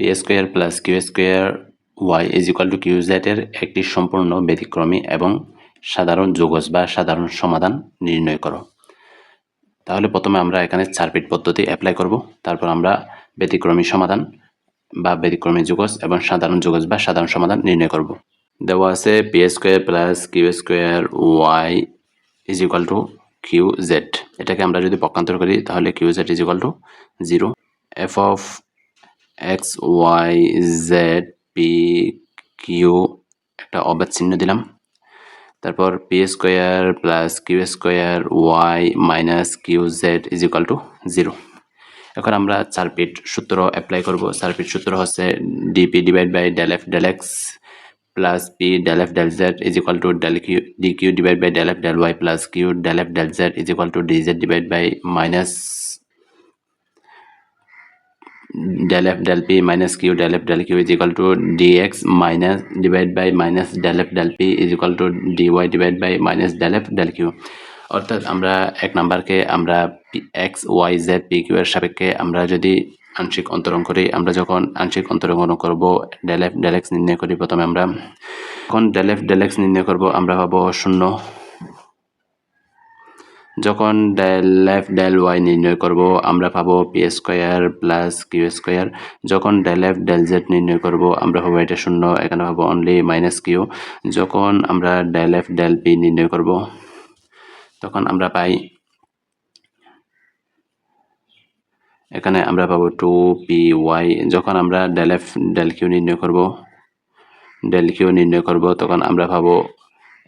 P square plus q square y is equal to q z এর একটি সম্পূর্ণ ব্যতিক্রমী এবং সাধারণ যোগজ বা সাধারণ সমাধান নির্ণয় করো। তাহলে প্রথমে আমরা এখানে চারপিট পদ্ধতি অ্যাপ্লাই করব। তারপর আমরা ব্যতিক্রমী সমাধান বা ব্যতিক্রমী যোগজ এবং সাধারণ যোগজ বা সাধারণ সমাধান নির্ণয় করব। দেওয়া আছে p square plus q square y is equal to q z এটাকে আমরা যদি পক্ষান্তর করি, তাহলে q z is equal to zero f of x y z p q একটা অবাধ চিহ্ন দিলাম। তারপর p square plus q square y minus q z is equal to zero এখন আমরা চারপিট সূত্র অ্যাপ্লাই করব। চারপিট সূত্র হচ্ছে d p divide by del f del x plus p del f del z is equal to del q d q divide by del f del y plus q del f del z is equal to d z divide by minus del f del p minus q del f del q is equal to dx minus divide by minus del f del p is equal to dy divide by minus del f del q. অর্থাৎ আমরা এক নাম্বারকে আমরা x y z p q এর সাপেক্ষে আমরা যদি আংশিক অন্তরণ করি, আমরা যখন আংশিক অন্তরণ করব ডেল এফ ডেল নির্ণয় করি প্রথমে আমরা, যখন ডেল এফ ডেল নির্ণয় করব, আমরা পাবো শূন্য। যখন ডেল এফ ডেল ওয়াই নির্ণয় করব, আমরা পাবো p square plus q square যখন ডেল এফ ডেল জেড নির্ণয় করব, আমরা পাবো এটা শূন্য, এখানে পাবো অনলি মাইনাস কিউ যখন আমরা ডেল এফ ডেল পি নির্ণয় করব, তখন আমরা পাই, এখানে আমরা পাবো টু পি ওয়াই যখন আমরা ডেল এফ ডেল কিউ নির্ণয় করব ডেল কিউ নির্ণয় করব, তখন আমরা পাবো,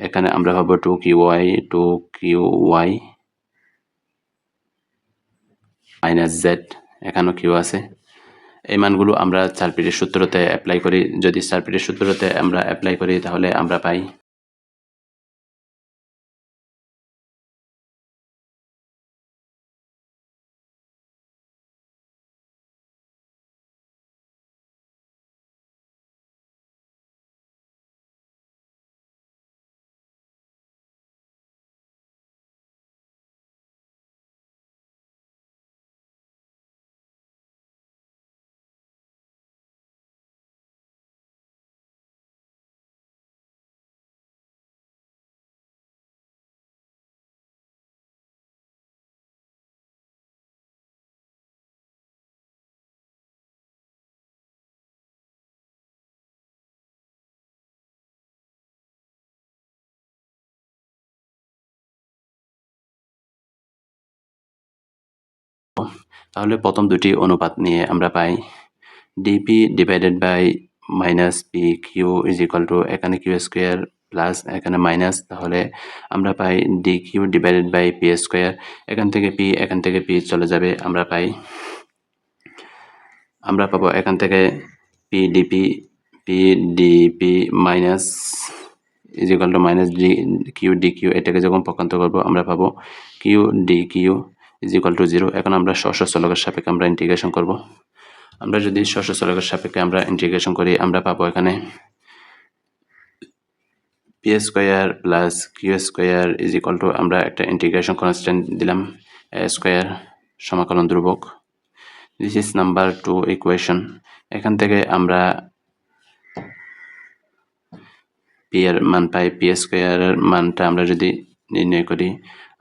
এখানে আমরা পাবো two q y two q y minus z এখানেও কিউ আছে। এই মানগুলো আমরা চারপিটের সূত্রতে অ্যাপ্লাই করি। যদি চারপিটের সূত্রতে আমরা অ্যাপ্লাই করি, তাহলে আমরা পাই তাহলে প্রথম দুটি অনুপাত নিয়ে আমরা পাই d p divided by minus p q is equal to এখানে কিউ স্কোয়ার প্লাস এখানে মাইনাস তাহলে আমরা পাই d q divided by p square এখান থেকে পি এখান থেকে পি চলে যাবে, আমরা পাই, আমরা পাবো এখান থেকে p d p p d p minus is equal to minus d q d q এটাকে যখন পক্ষান্ত করব, আমরা পাবো q d q is equal to zero এখন আমরা সশস্ত্র চলকের সাপেক্ষে আমরা ইন্টিগ্রেশন করব। আমরা যদি সশস্ত্র চলকের সাপেক্ষে আমরা ইন্টিগ্রেশন করি, আমরা পাবো এখানে p square plus q square is equal to আমরা একটা ইন্টিগ্রেশন কনস্ট্যান্ট দিলাম স্কোয়ার সমাকলন ধ্রুবক। This is number two equation এখান থেকে আমরা পি এর মান পাই পি স্কোয়ারের মানটা আমরা যদি নির্ণয় করি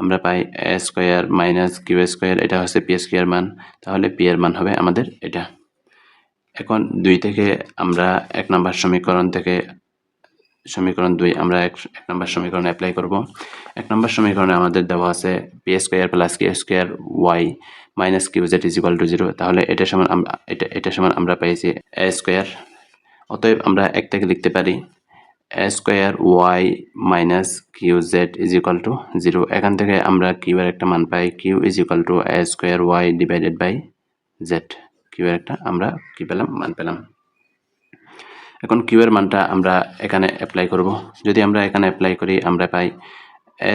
আমরা পাই a square minus q square এটা হচ্ছে পি স্কোয়ার মান। তাহলে পি এর মান হবে আমাদের এটা। এখন দুই থেকে আমরা এক নম্বর সমীকরণ থেকে সমীকরণ দুই, আমরা এক এক নম্বর সমীকরণ অ্যাপ্লাই করব। এক নম্বর সমীকরণে আমাদের দেওয়া আছে p square plus q square y minus q z is equal to zero তাহলে এটা সমান আমরা এটা এটা সমান আমরা পাইছি এ স্কোয়ার অতএব আমরা এক থেকে লিখতে পারি square y minus q z is equal to zero এখান থেকে আমরা কিউ এর একটা মান পাই। Q is equal to a square y divided by z q এর একটা আমরা কি পেলাম? মান পেলাম। এখন কিউ এর মানটা আমরা এখানে অ্যাপ্লাই করব। যদি আমরা এখানে অ্যাপ্লাই করি, আমরা পাই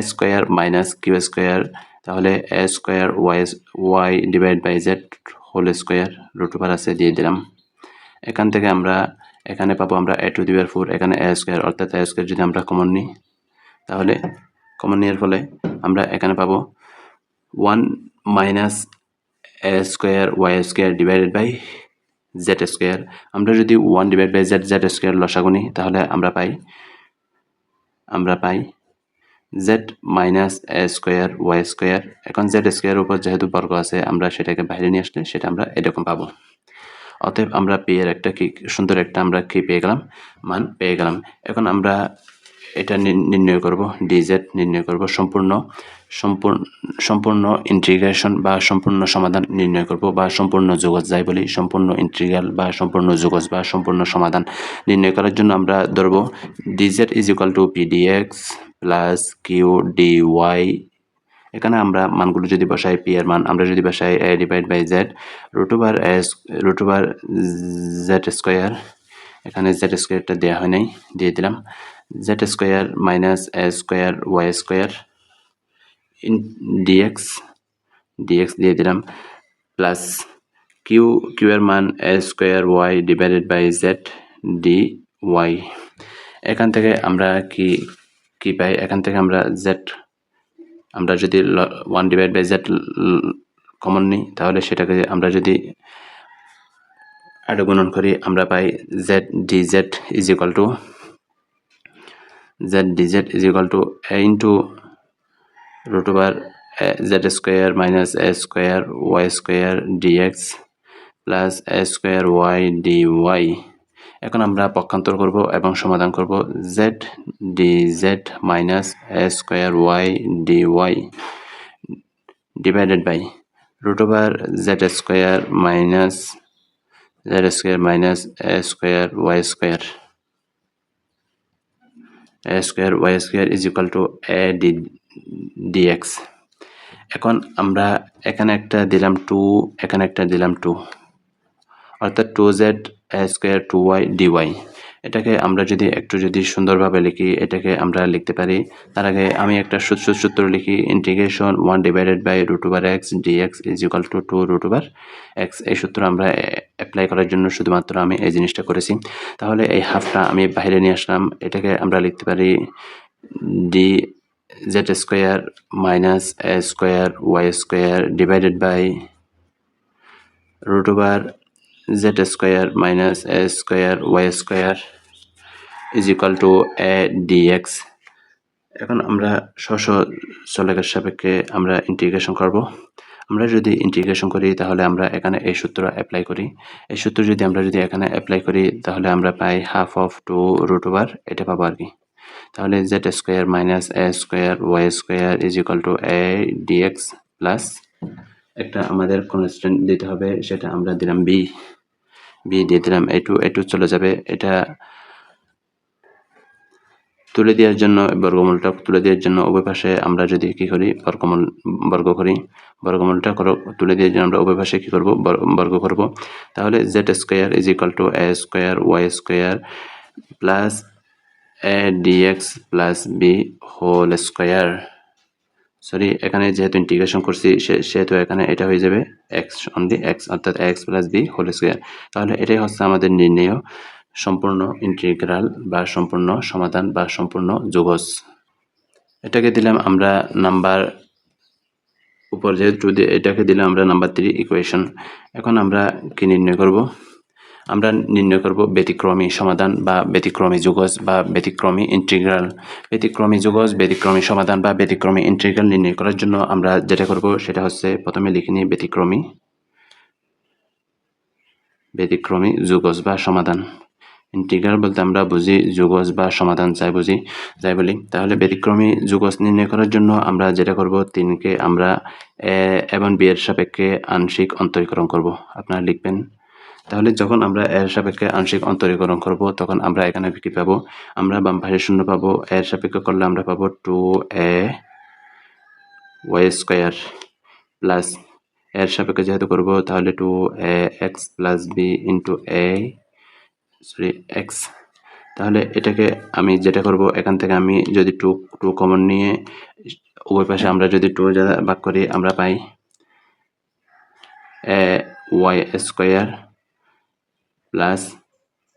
স্কোয়ার মাইনাস কিউ স্কোয়ার তাহলে a square y y divide by z whole square root over আছে, দিয়ে দিলাম। এখান থেকে আমরা এখানে পাবো আমরা এ টু দিবার ফোর এখানে এ স্কোয়ার অর্থাৎ এ স্কোয়ার যদি আমরা কমন নিই, তাহলে কমন নেওয়ার ফলে আমরা এখানে পাবো one minus a square y square divided by z square আমরা যদি one divide by z z square লসাগু নিই, তাহলে আমরা পাই আমরা পাই z minus a square y square এখন জেড স্কোয়ার উপর যেহেতু বর্গ আছে, আমরা সেটাকে বাইরে নিয়ে আসলে সেটা আমরা এরকম পাবো। অতএব আমরা পি এর একটা কি, সুন্দর একটা আমরা কি পেয়ে গেলাম? মান পেয়ে গেলাম। এখন আমরা এটা নির্ণয় করব ডিজেড নির্ণয় করব, সম্পূর্ণ সম্পূর্ণ সম্পূর্ণ ইন্টিগ্রেশন বা সম্পূর্ণ সমাধান নির্ণয় করব বা সম্পূর্ণ যোগজ যাই বলি, সম্পূর্ণ ইন্টিগ্রাল বা সম্পূর্ণ যোগজ বা সম্পূর্ণ সমাধান নির্ণয় করার জন্য আমরা ধরব d z is equal to p d x plus q d y এখানে আমরা মানগুলো যদি বসাই পি এর মান, আমরা যদি বসাই a divide by z root over s root over z square এখানে জেড স্কোয়ারটা দেওয়া হয় নাই, দিয়ে দিলাম। Z square minus a square y square in d x d x দিয়ে দিলাম প্লাস কিউ কিউ এর মান a square y divided by z d y এখান থেকে আমরা কি কি পাই? এখান থেকে আমরা জেড আমরা যদি one divide by z common নিই, তাহলে সেটাকে আমরা যদি আরও গুণন করি, আমরা পাই z d z is equal to z d z is equal to a into root over z square minus a square y square d x plus a square y d y এখন আমরা পক্ষান্তর করব এবং সমাধান করব z d z minus a square y d y divided by root over z square minus z square minus a square y square a square y square is equal to a d d x এখন আমরা এখানে একটা দিলাম two এখানে একটা দিলাম two অর্থাৎ two z square two y d y এটাকে আমরা যদি একটু যদি সুন্দরভাবে লিখি, এটাকে আমরা লিখতে পারি, তার আগে আমি একটা সূত্র লিখি integration one divided by root over x d x is equal to two root over x এই সূত্র আমরা অ্যাপ্লাই করার জন্য শুধুমাত্র আমি এই জিনিসটা করেছি। তাহলে এই হাফটা আমি বাইরে নিয়ে আসলাম, এটাকে আমরা লিখতে পারি d z square minus a square y square divided by root over z square minus a square, y square is equal to a dx এখন আমরা স্ব চলকের সাপেক্ষে আমরা ইন্টিগ্রেশন করব। আমরা যদি ইন্টিগ্রেশন করি, তাহলে আমরা এখানে এই সূত্র অ্যাপ্লাই করি। এই সূত্র যদি আমরা যদি এখানে অ্যাপ্লাই করি, তাহলে আমরা পাই half of two root over এটা পাবো আর কি। তাহলে z square minus a square y square is equal to a d x plus একটা আমাদের কনস্ট্যান্ট দিতে হবে, সেটা আমরা দিলাম বি বি দিয়ে দিলাম। এ টু এ টু চলে যাবে। এটা তুলে দেওয়ার জন্য বর্গমূলটা তুলে দেওয়ার জন্য উভয় পাশে আমরা যদি কি করি, বর্গমূল, বর্গ করি, বর্গমূলটা করো, তুলে দেওয়ার জন্য আমরা উভয় পাশে কি করব, বর- বর্গ করব। তাহলে z square is equal to a square y square plus a d x plus b whole square sorry এখানে যেহেতু ইন্টিগ্রেশন করছি সেহেতু এখানে এটা হয়ে যাবে এক্স অনলি এক্স অর্থাৎ x plus b whole square তাহলে এটাই হচ্ছে আমাদের নির্ণেয় সম্পূর্ণ ইন্টিগ্রাল বা সম্পূর্ণ সমাধান বা সম্পূর্ণ যোগজ। এটাকে দিলাম আমরা নাম্বার উপর, যেহেতু এটাকে দিলাম আমরা নাম্বার থ্রি ইকুয়েশন এখন আমরা কি নির্ণয় করব? আমরা নির্ণয় করব ব্যতিক্রমী সমাধান বা ব্যতিক্রমী যুগজ বা ব্যতিক্রমী ইন্টিগ্রাল। ব্যতিক্রমী যুগজ, ব্যতিক্রমী সমাধান বা ব্যতিক্রমী ইন্টিগ্রাল নির্ণয় করার জন্য আমরা যেটা করব সেটা হচ্ছে প্রথমে লিখে নিই ব্যতিক্রমী। ব্যতিক্রমী যুগজ বা সমাধান। ইন্টিগ্রাল বলতে আমরা বুঝি যুগজ বা সমাধান চাই বুঝি, যাই বলি। তাহলে ব্যতিক্রমী যুগজ নির্ণয় করার জন্য আমরা যেটা করব, তিনকে আমরা এ এবং বি এর সাপেক্ষে আংশিক অন্তরীকরণ করব। আপনারা লিখবেন তাহলে যখন আমরা এর সাপেক্ষে আংশিক অন্তরীকরণ করব, তখন আমরা এখানে কি পাবো? আমরা বাম পাশে শূন্য পাবো। এর সাপেক্ষে করলে আমরা পাবো two a y square plus এর সাপেক্ষে যেহেতু করব, তাহলে two a x plus b into a sorry x তাহলে এটাকে আমি যেটা করব, এখান থেকে আমি যদি টু টু কমন নিয়ে উভয় পাশে আমরা যদি টু ভাগ করি, আমরা পাই a y square plus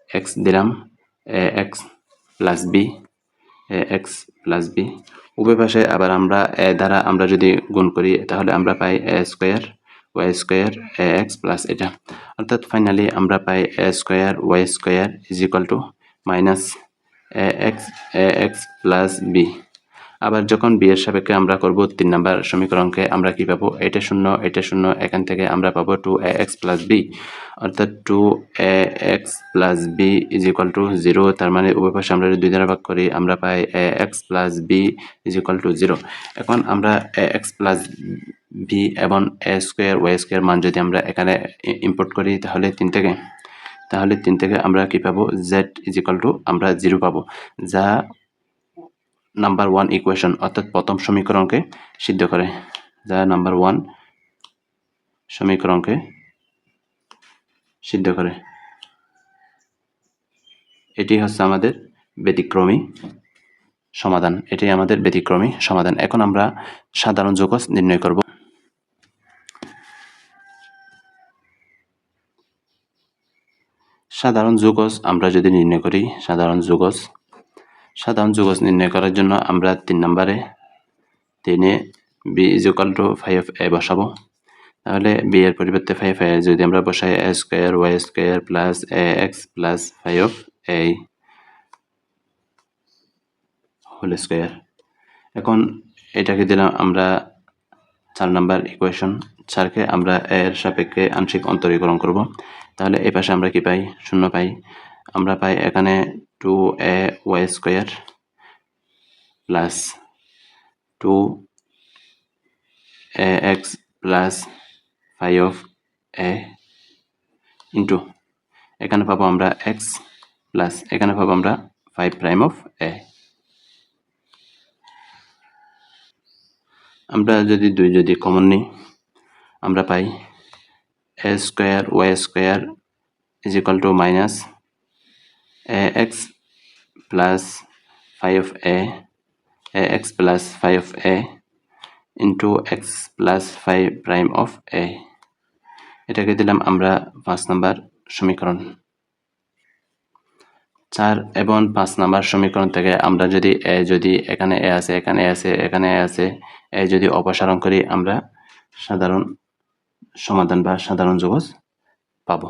x দিলাম a x plus b a x plus b উভয় পাশে আবার আমরা এ দ্বারা আমরা যদি গুণ করি, তাহলে আমরা পাই a square y square a x plus এটা অর্থাৎ ফাইনালি আমরা পাই a square y square is equal to minus a x a x plus b আবার যখন বি এর সাপেক্ষে আমরা করব তিন নাম্বার সমীকরণকে আমরা কি পাবো? এটা শূন্য এটা শূন্য, এখান থেকে আমরা পাবো two a x plus b অর্থাৎ two a x plus b is equal to zero তার মানে উভয় পাশে আমরা দুই দ্বারা ভাগ করি, আমরা পাই a x plus b is equal to zero এখন আমরা এ এক্স প্লাস বি এবং এ স্কোয়ার ওয়াই স্কোয়ার মান যদি আমরা এখানে ইম্পোর্ট করি, তাহলে তিন থেকে, তাহলে তিন থেকে আমরা কি পাবো? জেড ইজ ইকাল টু আমরা জিরো পাবো। যা নাম্বার ওয়ান ইকুয়েশন অর্থাৎ প্রথম সমীকরণকে সিদ্ধ করে। যা নাম্বার ওয়ান সমীকরণকে সিদ্ধ করে। এটি হচ্ছে আমাদের ব্যতিক্রমী সমাধান। এটি আমাদের ব্যতিক্রমী সমাধান। এখন আমরা সাধারণ যোগজ নির্ণয় করব। সাধারণ যোগজ আমরা যদি নির্ণয় করি, সাধারণ যোগজ সাধারণ যোগজ নির্ণয় করার জন্য আমরা তিন নম্বরে তিনে b is equal to five a বসাবো। তাহলে বি এর পরিবর্তে ফাইভ এ যদি আমরা বসাই a square y square plus a x plus five a whole square এখন এটাকে দিলাম আমরা চার নাম্বার ইকুয়েশন চারকে আমরা এর সাপেক্ষে আংশিক অন্তরীকরণ করব। তাহলে এই পাশে আমরা কি পাই? শূন্য পাই। আমরা পাই এখানে two a y square plus two a x plus five a into এখানে পাবো আমরা এক্স প্লাস এখানে পাবো আমরা ফাইভ প্রাইম অফ এ আমরা যদি দুই যদি কমন নিই, আমরা পাই a square y square is equal to minus a x plus five a a x plus five a into x plus five prime of a এটাকে দিলাম আমরা পাঁচ নাম্বার সমীকরণ। চার এবং পাঁচ নাম্বার সমীকরণ থেকে আমরা যদি এ যদি এখানে এ আছে, এখানে আছে এখানে আছে এ যদি অপসারণ করি আমরা সাধারণ সমাধান বা সাধারণ জগৎ পাবো।